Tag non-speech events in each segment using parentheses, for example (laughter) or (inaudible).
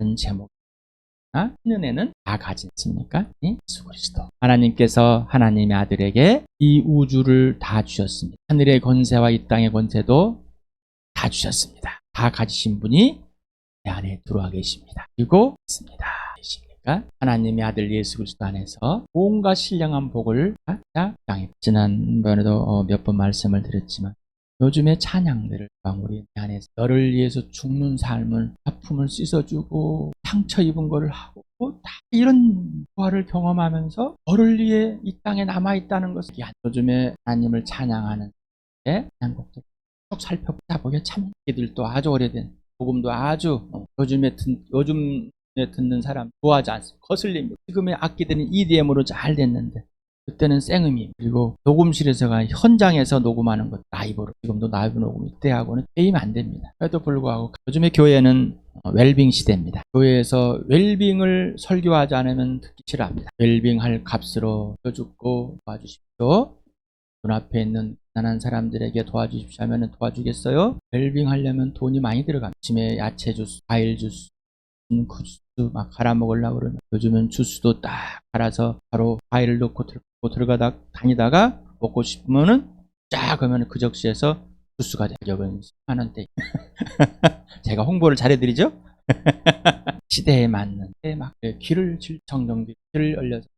은 제목 아? 은혜는 다 가졌습니까? 예수 그리스도. 하나님께서 하나님의 아들에게 이 우주를 다 주셨습니다. 하늘의 권세와 이 땅의 권세도 다 주셨습니다. 다 가지신 분이 내 안에 들어와 계십니다. 그리고 있습니다. 계십니까? 하나님의 아들 예수 그리스도 안에서 온갖 신령한 복을 다 땅에 지난번에도 어, 몇번 말씀을 드렸지만 요즘의 찬양들을 우리 안에서 너를 위해서 죽는 삶을 아픔을 씻어주고 상처 입은 거를 하고 뭐다 이런 부활을 경험하면서 너를 위해 이 땅에 남아있다는 것을 요즘에 하나님을 찬양하는 예? 찬양곡들 쭉 살펴보다 보게 참 이들도 아주 오래된 복음도 아주 어, 요즘에 듣, 요즘에 듣는 사람 좋아하지 않습니다. 거슬립니다. 지금의 악기들은 EDM으로 잘 됐는데 그때는 생음이 그리고 녹음실에서가 현장에서 녹음하는 것 라이브로 지금도 라이브 녹음 이때하고는 게임 안 됩니다. 그래도 불구하고 요즘에 교회는 어, 웰빙 시대입니다. 교회에서 웰빙을 설교하지 않으면 듣기 싫어합니다. 웰빙 할 값으로 껴죽고 도와주십시오. 눈앞에 있는 가난한 사람들에게 도와주십시오 하면 도와주겠어요? 웰빙 하려면 돈이 많이 들어갑니다. 아침에 야채 주스, 과일 주스, 음, 그 주스 막 갈아 먹으려고 그러면 요즘은 주스도 딱 갈아서 바로 과일을 넣고 들고 들어가다 다니다가 먹고 싶으면은 쫙 하면 그 적시에서 주스가. 여러분 10만 원대. 제가 홍보를 잘해드리죠? (laughs) 시대에 맞는 때막 귀를 질청정비 귀를 열려서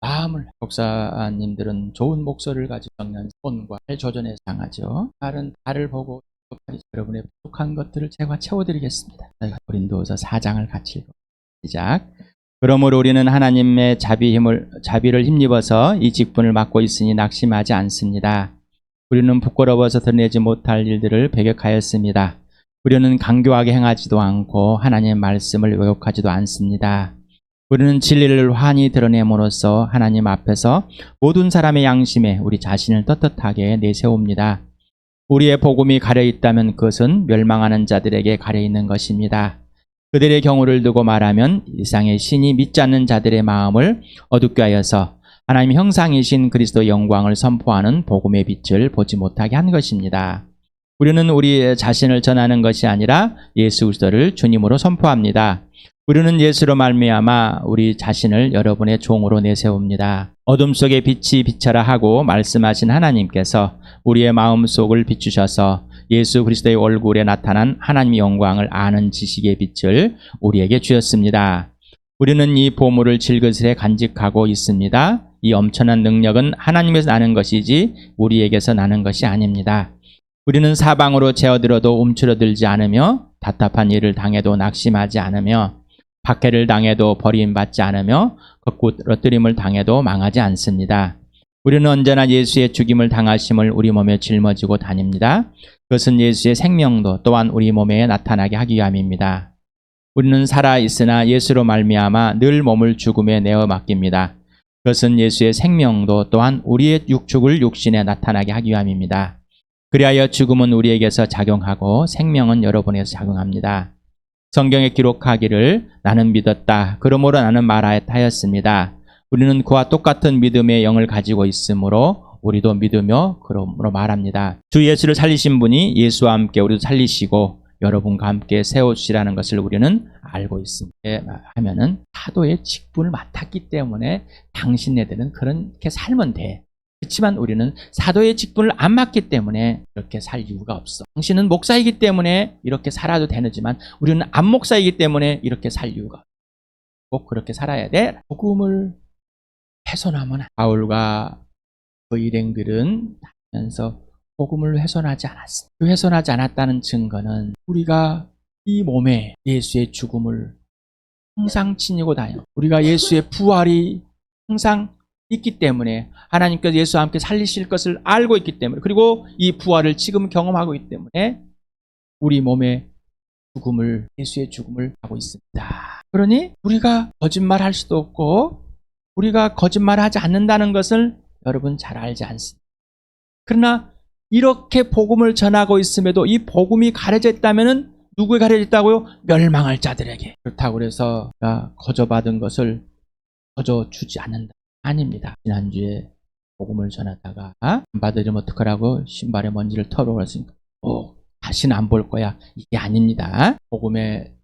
마음을 목사님들은 좋은 목소리를 가지고 적는 손과 발 조전에 당하죠. 다른 달을 보고 여러분의 부족한 것들을 제가 채워드리겠습니다. 저희가 고린도서 4장을 같이 읽어 시작. 그러므로 우리는 하나님의 자비 힘을 자비를 힘입어서 이 직분을 맡고 있으니 낙심하지 않습니다. 우리는 부끄러워서 드러내지 못할 일들을 배격하였습니다. 우리는 강교하게 행하지도 않고 하나님의 말씀을 왜곡하지도 않습니다. 우리는 진리를 환히 드러냄으로써 하나님 앞에서 모든 사람의 양심에 우리 자신을 떳떳하게 내세웁니다. 우리의 복음이 가려 있다면 그것은 멸망하는 자들에게 가려 있는 것입니다. 그들의 경우를 두고 말하면 이상의 신이 믿지 않는 자들의 마음을 어둡게 하여서 하나님 형상이신 그리스도 영광을 선포하는 복음의 빛을 보지 못하게 한 것입니다. 우리는 우리 자신을 전하는 것이 아니라 예수 그리스도를 주님으로 선포합니다. 우리는 예수로 말미암아 우리 자신을 여러분의 종으로 내세웁니다. 어둠 속에 빛이 비쳐라 하고 말씀하신 하나님께서 우리의 마음 속을 비추셔서 예수 그리스도의 얼굴에 나타난 하나님의 영광을 아는 지식의 빛을 우리에게 주셨습니다. 우리는 이 보물을 질그스레 간직하고 있습니다. 이 엄청난 능력은 하나님에서 나는 것이지 우리에게서 나는 것이 아닙니다. 우리는 사방으로 제어들어도 움츠러들지 않으며 답답한 일을 당해도 낙심하지 않으며 박해를 당해도 버림받지 않으며 거꾸러뜨림을 당해도 망하지 않습니다. 우리는 언제나 예수의 죽임을 당하심을 우리 몸에 짊어지고 다닙니다. 그것은 예수의 생명도 또한 우리 몸에 나타나게 하기 위함입니다. 우리는 살아 있으나 예수로 말미암아 늘 몸을 죽음에 내어 맡깁니다. 그것은 예수의 생명도 또한 우리의 육축을 육신에 나타나게 하기 위함입니다. 그리하여 죽음은 우리에게서 작용하고 생명은 여러분에서 작용합니다. 성경에 기록하기를 나는 믿었다. 그러므로 나는 말하였습니다. 우리는 그와 똑같은 믿음의 영을 가지고 있으므로 우리도 믿으며 그러므로 말합니다. 주 예수를 살리신 분이 예수와 함께 우리도 살리시고 여러분과 함께 세우시라는 것을 우리는 알고 있습니다. 하면은 사도의 직분을 맡았기 때문에 당신네들은 그렇게 살면 돼. 그렇지만 우리는 사도의 직분을 안 맡기 때문에 이렇게 살 이유가 없어. 당신은 목사이기 때문에 이렇게 살아도 되지만 우리는 안 목사이기 때문에 이렇게 살 이유가 없어. 꼭 그렇게 살아야 돼. 복음을 훼손하면 바울과 그 일행들은 하면서 복음을 훼손하지 않았습니다. 그 훼손하지 않았다는 증거는 우리가 이 몸에 예수의 죽음을 항상 지니고 다녀. 우리가 예수의 부활이 항상 있기 때문에 하나님께서 예수와 함께 살리실 것을 알고 있기 때문에 그리고 이 부활을 지금 경험하고 있기 때문에 우리 몸에 죽음을 예수의 죽음을 하고 있습니다. 그러니 우리가 거짓말할 수도 없고 우리가 거짓말하지 않는다는 것을 여러분 잘 알지 않습니다. 그러나 이렇게 복음을 전하고 있음에도 이 복음이 가려져 있다면은 누구에 가려져 있다고요? 멸망할 자들에게. 그렇다고 그래서 거저받은 것을 거저 주지 않는다. 아닙니다. 지난주에 복음을 전하다가 안 받으려면 어떡하라고 신발에 먼지를 털어버렸으니까 오, 다시는 안 볼 거야. 이게 아닙니다. 복음의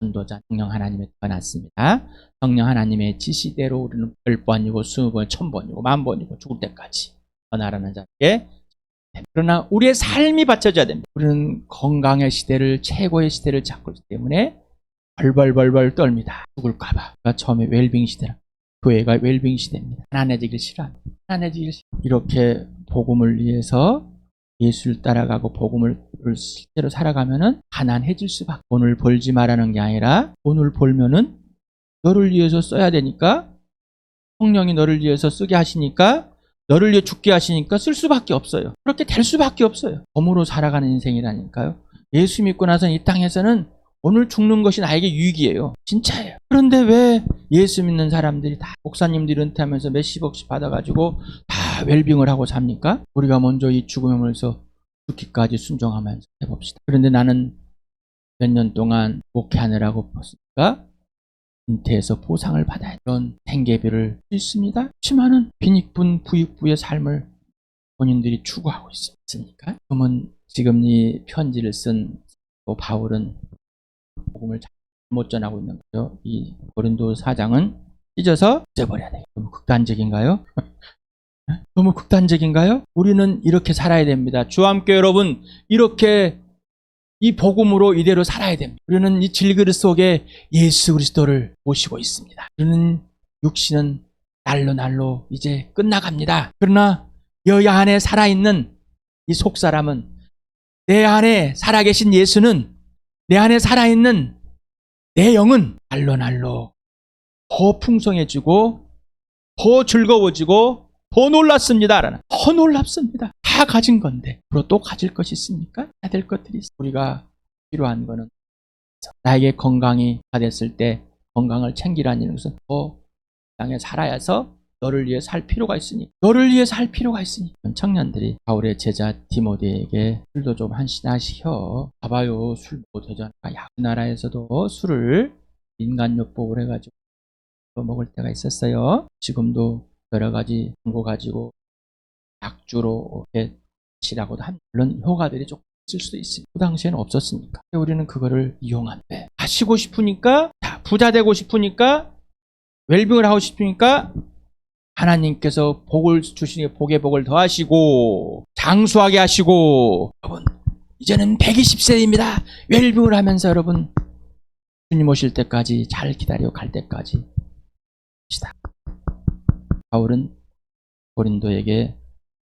전도자 성령 하나님의 태어났습니다. 성령 하나님의 지시대로 우리는 열 번이고 스무 번, 천 번이고 만 번이고 죽을 때까지 전하라는 자에게 그러나 우리의 삶이 받쳐져야 됩니다. 우리는 건강의 시대를 최고의 시대를 잡고 있기 때문에 벌벌벌벌 떨니다. 죽을까봐. 그러니까 처음에 웰빙 시대라. 교회가 웰빙 시대입니다. 가난해지길 싫어합니다. 가난해지길 싫어. 이렇게 복음을 위해서 예수를 따라가고 복음을 실제로 살아가면은 가난해질 수밖에. 돈을 벌지 말라는 게 아니라 돈을 벌면은 너를 위해서 써야 되니까 성령이 너를 위해서 쓰게 하시니까 너를 위해 죽게 하시니까 쓸 수밖에 없어요. 그렇게 될 수밖에 없어요. 덤으로 살아가는 인생이라니까요. 예수 믿고 나서 이 땅에서는 오늘 죽는 것이 나에게 유익이에요. 진짜예요. 그런데 왜 예수 믿는 사람들이 다 목사님들이 은퇴하면서 몇십억씩 받아가지고 다 웰빙을 하고 삽니까? 우리가 먼저 이 죽음에서 죽기까지 순종하면서 해봅시다. 그런데 나는 몇 년 동안 목회하느라고 봤으니까 은퇴해서 보상을 받아야 그런 생계비를 수 있습니다. 그렇지만은 빈익분 부익부의 삶을 본인들이 추구하고 있습니까? 그러면 지금 이 편지를 쓴또 바울은 복음을 잘못 전하고 있는 거죠. 이 고린도 사장은 찢어서 찢어버려야 돼요. 너무 극단적인가요? (laughs) 너무 극단적인가요? 우리는 이렇게 살아야 됩니다. 주와 함께 여러분 이렇게 이 복음으로 이대로 살아야 됩니다. 우리는 이 질그릇 속에 예수 그리스도를 모시고 있습니다. 우리는 육신은 날로 날로 이제 끝나갑니다. 그러나 여기 안에 살아있는 이 속사람은 내 안에 살아계신 예수는 내 안에 살아있는 내 영은 날로 날로 더 풍성해지고 더 즐거워지고 더 놀랐습니다. 더 놀랍습니다. 다 가진 건데 앞으로 또 가질 것이 있습니까? 해야 될 것들이 있어. 우리가 필요한 거는 나에게 건강이 다 됐을 때 건강을 챙기라는 것은 더 땅에 살아야 해서 너를 위해 살 필요가 있으니 너를 위해 살 필요가 있으니 청년들이 바울의 제자 디모데에게 술도 좀 한씩 하시켜 봐봐요 술뭐 되잖아 야, 우리나라에서도 술을 인간요법을 해가지고 먹을 때가 있었어요 지금도 여러 가지 광고 가지고 약주로 이렇게 치라고도 합니다 물론 효과들이 조금 있을 수도 있습니다 그 당시에는 없었으니까 우리는 그거를 이용한대 마시고 싶으니까 자, 부자 되고 싶으니까 웰빙을 하고 싶으니까 하나님께서 복을 주시니 복의 복을 더하시고 장수하게 하시고 여러분 이제는 120세입니다. 웰빙을 하면서 여러분 주님 오실 때까지 잘 기다려 갈 때까지 합시다. 바울은 고린도에게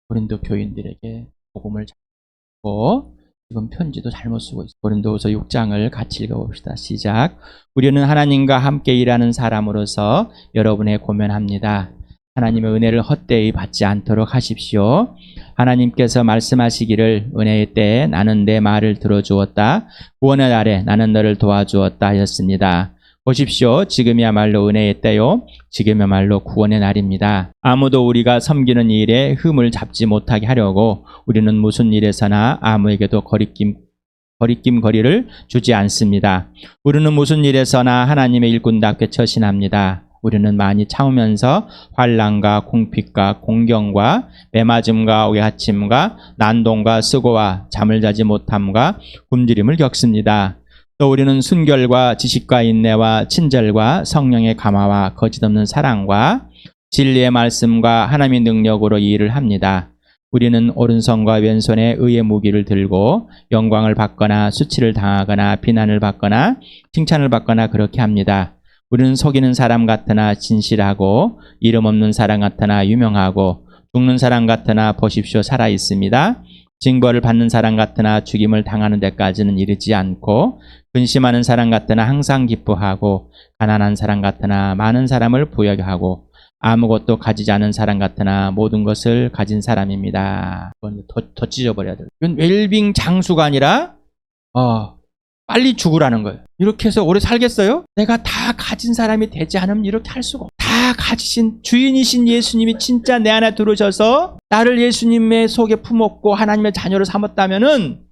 고린도 교인들에게 복음을 잘고 지금 편지도 잘못 쓰고 있어요. 고린도후서 6장을 같이 읽어봅시다. 시작. 우리는 하나님과 함께 일하는 사람으로서 여러분에 고면합니다. 하나님의 은혜를 헛되이 받지 않도록 하십시오. 하나님께서 말씀하시기를 은혜의 때에 나는 내 말을 들어주었다. 구원의 날에 나는 너를 도와주었다 하였습니다. 보십시오. 지금이야말로 은혜의 때요. 지금이야말로 구원의 날입니다. 아무도 우리가 섬기는 일에 흠을 잡지 못하게 하려고 우리는 무슨 일에서나 아무에게도 거리낌 거리낌 거리를 주지 않습니다. 우리는 무슨 일에서나 하나님의 일꾼답게 처신합니다. 우리는 많이 참으면서 환란과 공핍과 공경과 매맞음과 오해하침과 난동과 수고와 잠을 자지 못함과 굶주림을 겪습니다. 또 우리는 순결과 지식과 인내와 친절과 성령의 감화와 거짓없는 사랑과 진리의 말씀과 하나님의 능력으로 이 일을 합니다. 우리는 오른손과 왼손에 의의 무기를 들고 영광을 받거나 수치를 당하거나 비난을 받거나 칭찬을 받거나 그렇게 합니다. 우리는 속이는 사람 같으나 진실하고 이름 없는 사람 같으나 유명하고 죽는 사람 같으나 보십시오 살아 있습니다. 징벌을 받는 사람 같으나 죽임을 당하는 데까지는 이르지 않고 근심하는 사람 같으나 항상 기뻐하고 가난한 사람 같으나 많은 사람을 부여하고 아무것도 가지지 않은 사람 같으나 모든 것을 가진 사람입니다. 이건 더, 더 찢어버려야 돼요. 이건 웰빙 장수가 아니라 어, 빨리 죽으라는 거예요. 이렇게 해서 오래 살겠어요? 내가 다 가진 사람이 되지 않으면 이렇게 할 수가 없어. 다 가지신 주인이신 예수님이 진짜 내 안에 들어오셔서 나를 예수님의 속에 품었고 하나님의 자녀로 삼았다면은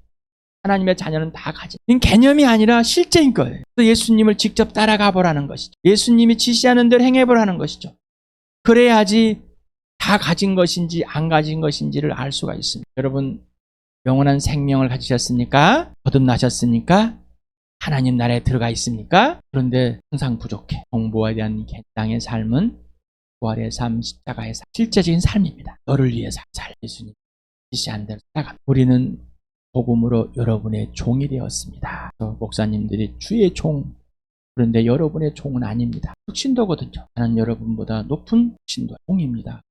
하나님의 자녀는 다 가진 개념이 아니라 실제인 거예요. 예수님을 직접 따라가 보라는 것이죠. 예수님이 지시하는 대로 행해 보라는 것이죠. 그래야지 다 가진 것인지 안 가진 것인지를 알 수가 있습니다. 여러분 영원한 생명을 가지셨습니까? 거듭나셨습니까? 하나님 나라에 들어가 있습니까? 그런데 항상 부족해. 정보에 대한 개땅의 삶은 부활의 삶, 십자가의 삶, 실제적인 삶입니다. 너를 위해 살, 살 예수님 지시한 대로 살아갑니다. 우리는 복음으로 여러분의 종이 되었습니다. 목사님들이 주의 종, 그런데 여러분의 종은 아닙니다. 흑신도거든요. 나는 여러분보다 높은 신도 종입니다.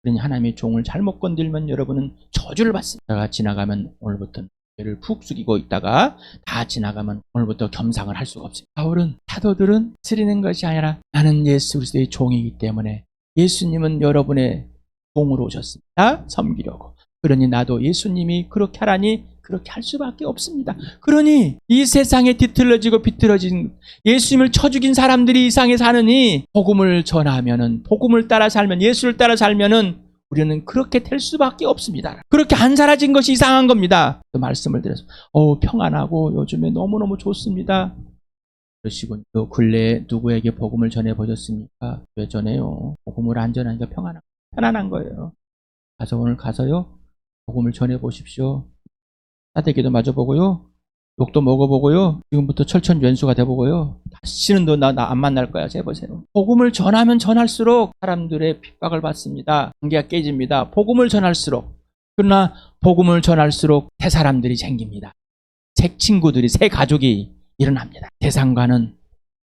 그러니 하나님의 종을 잘못 건들면 여러분은 저주를 받습니다. 제가 지나가면 오늘부터 배를 푹 숙이고 있다가 다 지나가면 오늘부터 겸상을 할 수가 없습니다. 바울은 사도들은 쓰리는 것이 아니라 나는 예수 그리스도의 종이기 때문에 예수님은 여러분의 종으로 오셨습니다. 섬기려고. 그러니 나도 예수님이 그렇게 하라니 그렇게 할 수밖에 없습니다. 그러니 이 세상에 뒤틀러지고 비틀어진 예수님을 쳐 죽인 사람들이 이 세상에 사느니 복음을 전하면은 복음을 따라 살면 예수를 따라 살면은 우리는 그렇게 될 수밖에 없습니다. 그렇게 안 사라진 것이 이상한 겁니다. 그 말씀을 드려서 어 평안하고 요즘에 너무너무 좋습니다. 그러시고 또 근래에 누구에게 복음을 전해 보셨습니까? 왜 전해요? 복음을 안 전하니까 평안한 편안한 거예요. 가서 오늘 가서요 복음을 전해 보십시오. 싸대기도 맞아보고요. 욕도 먹어보고요. 지금부터 철천연수가 돼보고요. 다시는 너 나 안 만날 거야. 재보세요. 복음을 전하면 전할수록 사람들의 핍박을 받습니다. 관계가 깨집니다. 복음을 전할수록. 그러나 복음을 전할수록 새 사람들이 생깁니다. 새 친구들이, 새 가족이 일어납니다. 대상과는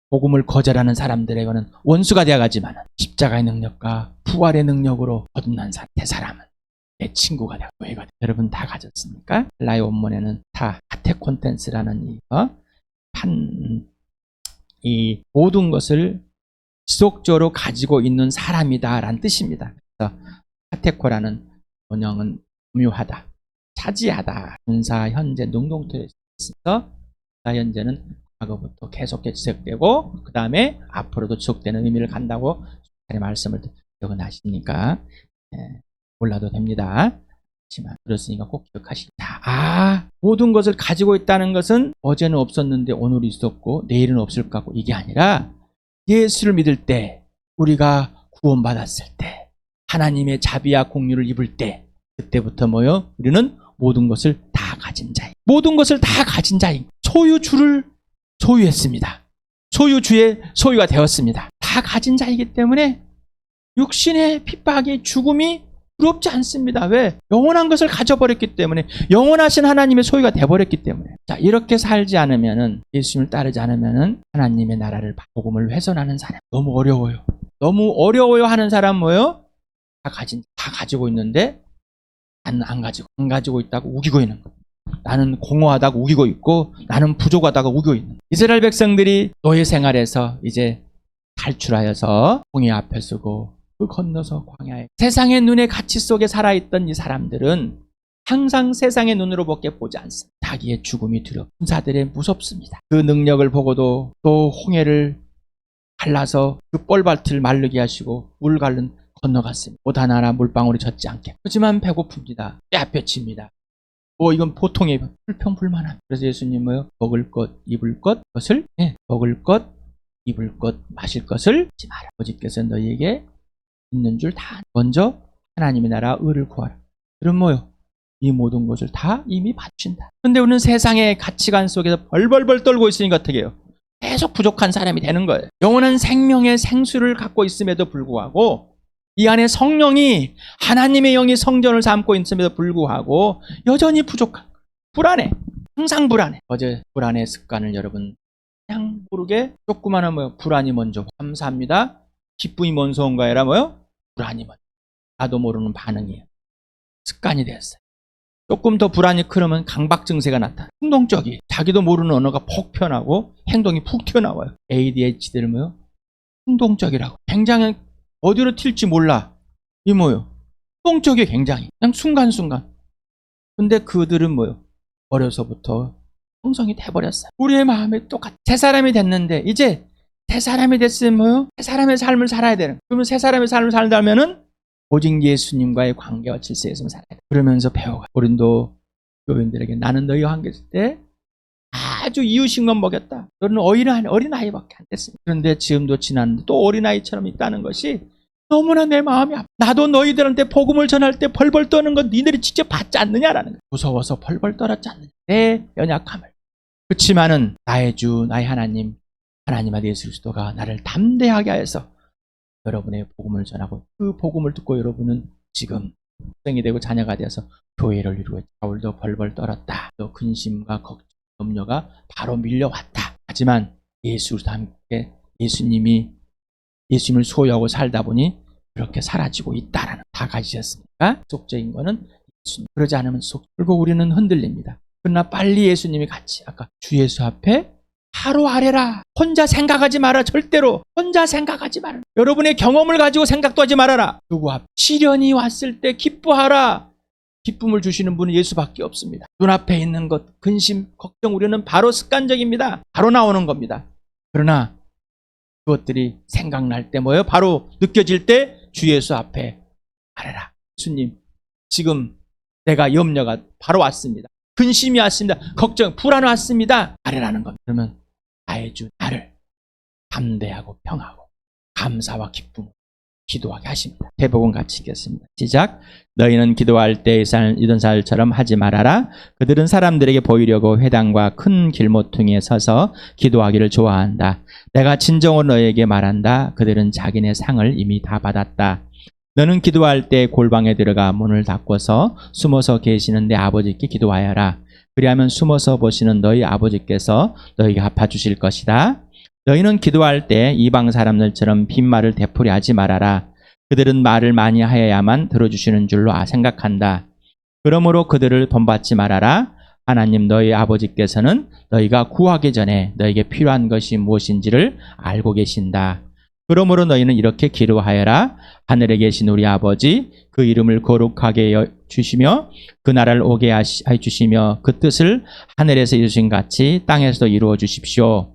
복음을 거절하는 사람들에게는 원수가 되어가지만 십자가의 능력과 부활의 능력으로 거듭난 사- 새 사람은 내 친구가 되고 교회가 되고 여러분 다 가졌습니까? 라이 원문에는 다 카테 콘텐츠라는 이, 어? 모든 것을 지속적으로 가지고 있는 사람이다 라는 뜻입니다. 그래서 카테코라는 번역은 공유하다, 차지하다, 분사, 현재, 능동태에 있어서 분사, 현재는 과거부터 계속해서 지속되고 그 다음에 앞으로도 지속되는 의미를 간다고 제 말씀을 기억나십니까? 예. 몰라도 됩니다. 하지만 그렇으니까 꼭 기억하시다. 아, 모든 것을 가지고 있다는 것은 어제는 없었는데 오늘 있었고 내일은 없을 거고 이게 아니라 예수를 믿을 때 우리가 구원받았을 때 하나님의 자비와 공유를 입을 때 그때부터 뭐요? 우리는 모든 것을 다 가진 자인 모든 것을 다 가진 자인 소유주를 소유했습니다. 소유주의 소유가 되었습니다. 다 가진 자이기 때문에 육신의 핍박이 죽음이 부럽지 않습니다. 왜? 영원한 것을 가져버렸기 때문에 영원하신 하나님의 소유가 돼버렸기 때문에 자 이렇게 살지 않으면은 예수님을 따르지 않으면은 하나님의 나라를 복음을 훼손하는 사람 너무 어려워요. 너무 어려워요 하는 사람 뭐요? 다 가진 다 가지고 있는데 나는 안 가지고 안 가지고 있다고 우기고 있는 거. 나는 공허하다고 우기고 있고 나는 부족하다고 우기고 있는 거. 이스라엘 백성들이 노예 생활에서 이제 탈출하여서 홍해 앞에 서고 그 건너서 광야에 세상의 눈의 가치 속에 살아있던 이 사람들은 항상 세상의 눈으로 밖에 보지 않습니다. 자기의 죽음이 두렵. 군사들의 무섭습니다. 그 능력을 보고도 또 홍해를 갈라서 그 뻘밭을 마르게 하시고 물 갈른 건너갔습니다. 옷 하나하나 물방울이 젖지 않게. 하지만 배고픕니다. 떼아볕입니다. 뭐 이건 보통의 불평불만함. 그래서 예수님 뭐요? 먹을 것, 입을 것, 것을 예, 먹을 것, 입을 것, 마실 것을 하지 마라. 아버지께서 너희에게 있는 줄 다 먼저 하나님의 나라 의를 구하라. 그럼 뭐요? 이 모든 것을 다 이미 받친다. 근데 우리는 세상의 가치관 속에서 벌벌벌 떨고 있으니까 어떻게 해요? 계속 부족한 사람이 되는 거예요. 영원한 생명의 생수를 갖고 있음에도 불구하고 이 안에 성령이 하나님의 영이 성전을 삼고 있음에도 불구하고 여전히 부족한. 불안해. 항상 불안해. 어제 불안의 습관을 여러분 그냥 모르게 조그마한 뭐요? 불안이 먼저 감사합니다. 기쁨이 먼저인가 아니라 뭐요? 불안이 먼저. 나도 모르는 반응이에요. 습관이 됐어요. 조금 더 불안이 크면 강박 증세가 나타나. 충동적이. 자기도 모르는 언어가 폭 튀어나오고 행동이 푹 튀어나와요. ADHD를 뭐요? 충동적이라고. 굉장히 어디로 튈지 몰라. 이 뭐요? 충동적이 굉장히. 그냥 순간순간. 근데 그들은 뭐요? 어려서부터 형성이 돼버렸어요. 우리의 마음이 똑같. 새 사람이 됐는데 이제 새 사람이 됐으면? 새 사람의 삶을 살아야 되는. 그러면 새 사람의 삶을 살다면은 오직 예수님과의 관계와 질서에서 살아야 돼. 그러면서 배워가. 우린도 교인들에게 나는 너희와 함께 있을 때 아주 이유식만 먹였다. 너는 어린아이, 어린아이밖에 안 됐습니다. 그런데 지금도 지났는데 또 어린아이처럼 있다는 것이 너무나 내 마음이 아파. 나도 너희들한테 복음을 전할 때 벌벌 떠는 건 니들이 직접 받지 않느냐라는 거야. 무서워서 벌벌 떨었지 않느냐. 내 연약함을. 그렇지만은 나의 주, 나의 하나님, 하나님 아들 예수 그리스도가 나를 담대하게 하여서 여러분의 복음을 전하고 그 복음을 듣고 여러분은 지금 학생이 되고 자녀가 되어서 교회를 이루고 바울도 벌벌 떨었다. 또 근심과 걱정, 염려가 바로 밀려왔다. 하지만 예수와 함께 예수님이 예수님을 소유하고 살다 보니 그렇게 사라지고 있다라는 다 가지셨습니까? 속적인 거는 예수님. 그러지 않으면 속 결국 우리는 흔들립니다. 그러나 빨리 예수님이 같이 아까 주 예수 앞에 바로 아래라. 혼자 생각하지 마라. 절대로 혼자 생각하지 마라. 여러분의 경험을 가지고 생각도 하지 말아라. 누구 앞 시련이 왔을 때 기뻐하라. 기쁨을 주시는 분은 예수밖에 없습니다. 눈앞에 있는 것, 근심, 걱정, 우려는 바로 습관적입니다. 바로 나오는 겁니다. 그러나 그것들이 생각날 때 뭐예요? 바로 느껴질 때 주 예수 앞에 아래라. 예수님, 지금 내가 염려가 바로 왔습니다. 근심이 왔습니다. 걱정, 불안 왔습니다. 아래라는 겁니다. 그러면 나의 주 나를 담대하고 평하고 감사와 기쁨 기도하게 하십니다. 대복은 같이 읽겠습니다. 시작. 너희는 기도할 때 이던 사람처럼 하지 말아라. 그들은 사람들에게 보이려고 회당과 큰 길모퉁이에 서서 기도하기를 좋아한다. 내가 진정으로 너희에게 말한다. 그들은 자기네 상을 이미 다 받았다. 너는 기도할 때 골방에 들어가 문을 닫고서 숨어서 계시는 내 아버지께 기도하여라. 그리하면 숨어서 보시는 너희 아버지께서 너희에게 갚아주실 것이다. 너희는 기도할 때 이방 사람들처럼 빈말을 되풀이 하지 말아라. 그들은 말을 많이 하여야만 들어주시는 줄로 아- 생각한다. 그러므로 그들을 본받지 말아라. 하나님 너희 아버지께서는 너희가 구하기 전에 너에게 필요한 것이 무엇인지를 알고 계신다. 그러므로 너희는 이렇게 기도하여라. 하늘에 계신 우리 아버지 그 이름을 거룩하게 여- 주시며 그 나라를 오게 하시- 해 주시며 그 뜻을 하늘에서 이루신 같이 땅에서도 이루어 주십시오.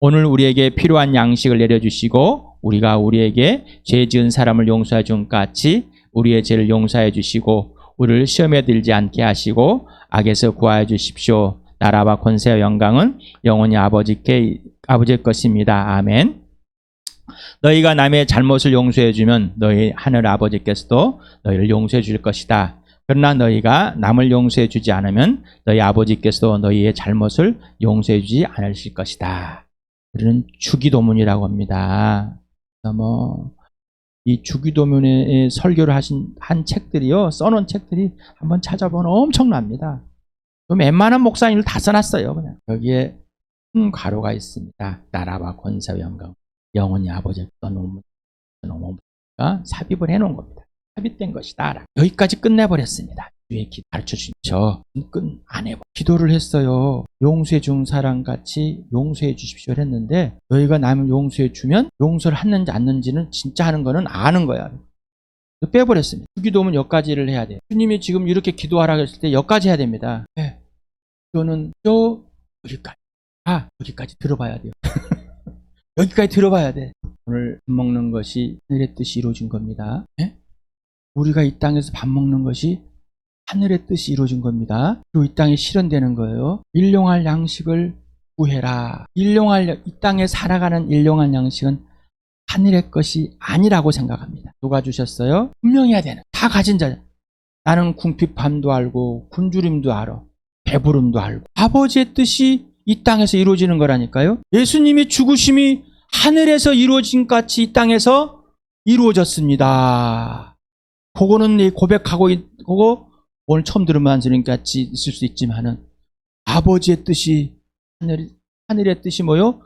오늘 우리에게 필요한 양식을 내려주시고 우리가 우리에게 죄 지은 사람을 용서해 준 같이 우리의 죄를 용서해 주시고 우리를 시험에 들지 않게 하시고 악에서 구하여 주십시오. 나라와 권세와 영광은 영원히 아버지께 아버지의 것입니다. 아멘. 너희가 남의 잘못을 용서해 주면 너희 하늘 아버지께서도 너희를 용서해 줄 것이다. 그러나 너희가 남을 용서해 주지 않으면 너희 아버지께서도 너희의 잘못을 용서해 주지 않으실 것이다. 우리는 주기도문이라고 합니다. 뭐, 이 주기도문에 설교를 하신, 한 책들이요, 써놓은 책들이 한번 찾아보면 엄청납니다. 좀 웬만한 목사님을 다 써놨어요, 그냥. 여기에 큰 가로가 있습니다. 나라와 권세와 영광, 영원히 아버지의 떠놓은 너무가 삽입을 해놓은 겁니다. 삽입된 것이다. 여기까지 끝내버렸습니다. 주의 기 가르쳐 주십시오. 끝 안 해봐. 기도를 했어요. 용서해 준 사람 같이 용서해 주십시오 했는데 너희가 남을 용서해 주면 용서를 했는지 안는지는 진짜 하는 거는 아는 거야. 빼버렸습니다. 기도면 여기까지를 해야 돼. 주님이 지금 이렇게 기도하라고 했을 때 여기까지 해야 됩니다. 네. 기도는 저 여기까지. 아 여기까지 들어봐야 돼요. (laughs) 여기까지 들어봐야 돼. 오늘 밥 먹는 것이 하늘의 뜻이 이루어진 겁니다. 네? 우리가 이 땅에서 밥 먹는 것이 하늘의 뜻이 이루어진 겁니다. 그리고 이 땅에 실현되는 거예요. 일용할 양식을 구해라. 일용할 이 땅에 살아가는 일용할 양식은 하늘의 것이 아니라고 생각합니다. 누가 주셨어요? 분명해야 되는. 다 가진 자. 나는 궁핍함도 알고 굶주림도 알아. 배부름도 알고. 아버지의 뜻이 이 땅에서 이루어지는 거라니까요. 예수님이 죽으심이 하늘에서 이루어진 같이 이 땅에서 이루어졌습니다. 그거는 이 고백하고 있고 오늘 처음 들으면 선생님 같이 있을 수 있지만은 아버지의 뜻이 하늘 하늘의 뜻이 뭐요?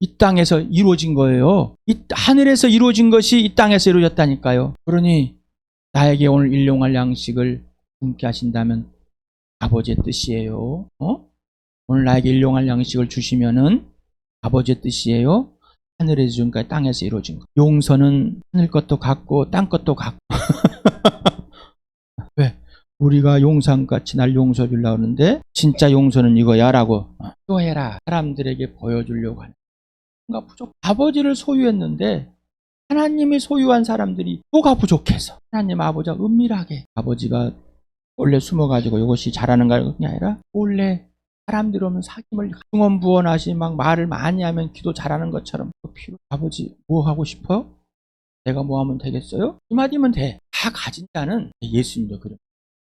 이 땅에서 이루어진 거예요. 이 하늘에서 이루어진 것이 이 땅에서 이루어졌다니까요. 그러니 나에게 오늘 일용할 양식을 굶게 하신다면 아버지의 뜻이에요. 어? 오늘 나에게 일용할 양식을 주시면은 아버지의 뜻이에요. 하늘에서 지금까지 땅에서 이루어진 거. 용서는 하늘 것도 같고 땅 것도 같고. (laughs) 왜? 우리가 용상같이 날 용서해 주려고 하는데 진짜 용서는 이거야라고 또 해라. 사람들에게 보여주려고 하는. 뭔가 부족. 아버지를 소유했는데 하나님이 소유한 사람들이 뭐가 부족해서 하나님 아버지가 은밀하게 아버지가 원래 숨어가지고 이것이 잘하는 게 아니라 원래 사람들이 오면 사귐을 중원부원하시 막 말을 많이 하면 기도 잘하는 것처럼 그 필요 아버지 뭐 하고 싶어요? 내가 뭐 하면 되겠어요? 이 말이면 돼. 다 가진 자는 예수님도 그래.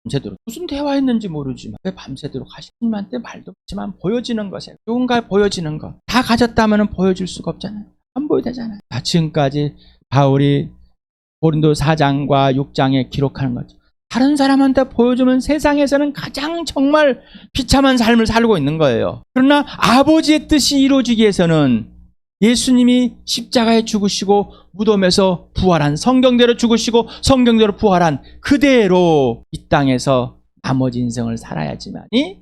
밤새도록 무슨 대화했는지 모르지만 왜 밤새도록 하시님한테 말도 없지만 보여지는 것에 누군가 보여지는 것 다 가졌다면 보여줄 수가 없잖아요. 안 보여되잖아요. 자, 지금까지 바울이 고린도 4장과 6장에 기록하는 거죠. 다른 사람한테 보여주면 세상에서는 가장 정말 비참한 삶을 살고 있는 거예요. 그러나 아버지의 뜻이 이루어지기 위해서는 예수님이 십자가에 죽으시고 무덤에서 부활한 성경대로 죽으시고 성경대로 부활한 그대로 이 땅에서 나머지 인생을 살아야지만이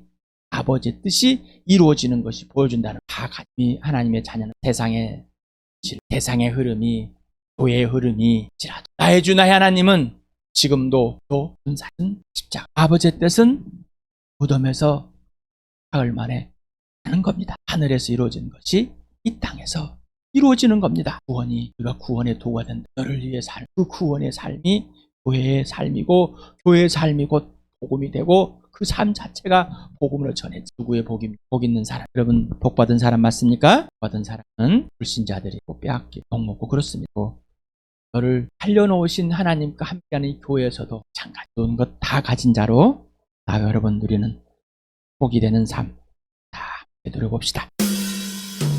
아버지의 뜻이 이루어지는 것이 보여준다는 다 같이 하나님의 자녀는 세상의 질, 세상의 흐름이 교회의 흐름이 지라도 나의 주 나의 하나님은 지금도 또 은사는 십자가 아버지의 뜻은 무덤에서 사흘 만에 하는 겁니다. 하늘에서 이루어진 것이 이 땅에서 이루어지는 겁니다. 구원이 우리가 구원의 도가 된다. 너를 위해 살. 그 구원의 삶이 교회의 삶이고 교회의 삶이 곧 복음이 되고 그 삶 자체가 복음을 전해 누구의 복임 복 있는 사람 여러분 복 받은 사람 맞습니까? 복 받은 사람은 불신자들이 꼭 빼앗기 복 먹고 그렇습니다. 또 너를 살려놓으신 하나님과 함께하는 이 교회에서도 장가 좋은 것 다 가진 자로 나 여러분 누리는 복이 되는 삶다 되돌려 봅시다.